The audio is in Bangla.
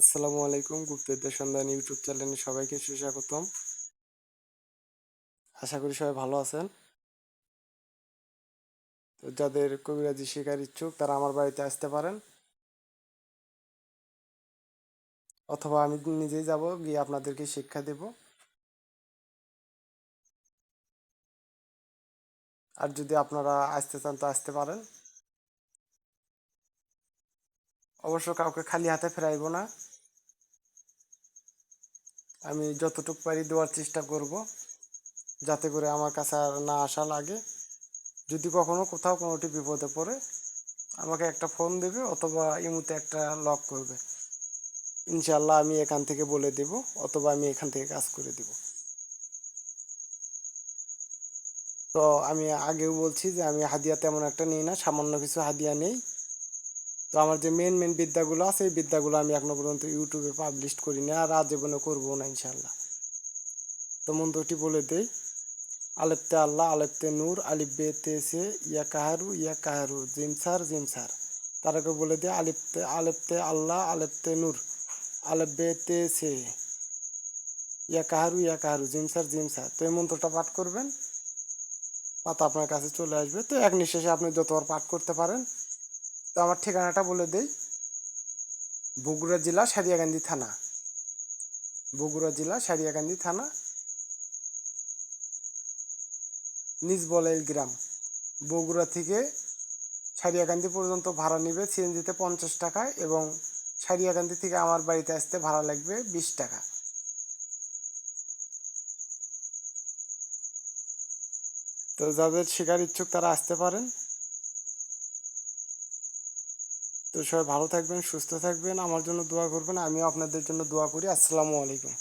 আসসালামু আলাইকুম গুপ্তবিদ্যা সন্ধান ইউটিউব চ্যানেলে সবাইকে সুস্বাগতম। আশা করি সবাই ভালো আছেন। তো যাদের কবিরাজি শেখার ইচ্ছুক, তারা আমার বাড়িতে আসতে পারেন। অথবা আমি নিজেই যাব, গিয়ে আপনাদেরকে শিক্ষা দেব। আর যদি আপনারা আসতে চান, তো আসতে পারেন। অবশ্য কাউকে খালি হাতে ফেরাইব না। আমি যতটুকু পারি দেওয়ার চেষ্টা করব, যাতে করে আমার কাছে আর না আসা লাগে। যদি কখনো কোথাও কোনোটি বিপদে পড়ে, আমাকে একটা ফোন দেবে অথবা ইমুতে একটা লক করবে। ইনশাল্লাহ আমি এখান থেকে বলে দেব অথবা আমি এখান থেকে কাজ করে দেব। তো আমি আগেও বলছি যে আমি হাদিয়া তেমন একটা নিই না, সামান্য কিছু হাদিয়া নেই। তো আমার যে মেন মেন বিদ্যাগুলো আছে, এই বিদ্যাগুলো আমি এখনও পর্যন্ত ইউটিউবে পাবলিশ করিনি আর আজীবনে করব না ইনশাল্লাহ তো মন্ত্রটি বলে দেই আলেপ্তে আল্লাহ আলেপ্তে নূর তে সে, ইয়া কাহারু ইয়া কাহারু জিমসার জিমসার তারাকে বলে দেয় আলিফতে আলেপ্তে আল্লাহ আলেপ্তে নূর তে সে। ইয়া কাহারু ইয়া কাহারু জিমসার জিমসার তো এই মন্ত্রটা পাঠ করবেন, পাতা আপনার কাছে চলে আসবে। তো এক নিঃশ্বাসে আপনি যতবার পাঠ করতে পারেন তো আমার ঠিকানাটা বলে দেই। বগুড়া জেলা সারিয়াকান্দি থানা। বগুড়া জেলা সারিয়াকান্দি থানা। নিজ বলাইল গ্রাম। বগুড়া থেকে সারিয়াকান্দি পর্যন্ত ভাড়া নেবে সিএনজিতে পঞ্চাশ টাকা এবং সারিয়াকান্দি থেকে আমার বাড়িতে আসতে ভাড়া লাগবে বিশ টাকা। তো যাদের শেখার ইচ্ছুক তারা আসতে পারেন। তো সবাই ভালো থাকবেন, সুস্থ থাকবেন। আমার জন্য দোয়া করবেন, আমিও আপনাদের জন্য দোয়া করি। আসসালামু আলাইকুম।